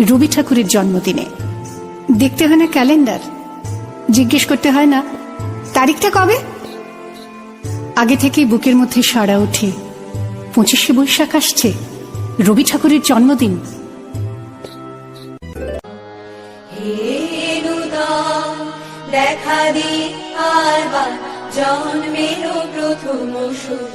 রবি ঠাকুরের জন্মদিনে। দেখতে হয় না ক্যালেন্ডার? জিজ্ঞেস করতে হয় না, তারিখটা কবে? আগে থেকেই বুকের মধ্যে সাড়া ওঠে। পঁচিশে বৈশাখ আসছে, রবি ঠাকুরের জন্মদিন। দেখা দি প্রথম শুভ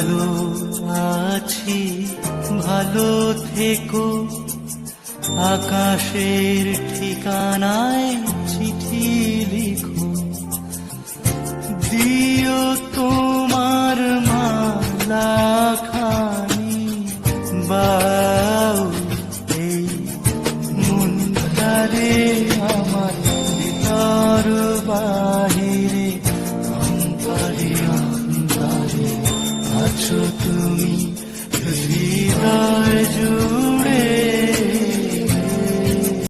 ভালো আছি, ভালো থেকো। আকাশের ঠিকানায় চিঠি লিখো। দিও তোমার মালা খানি বাউ এই মনটারে আমার ভিতর আছো তুমি হৃদয়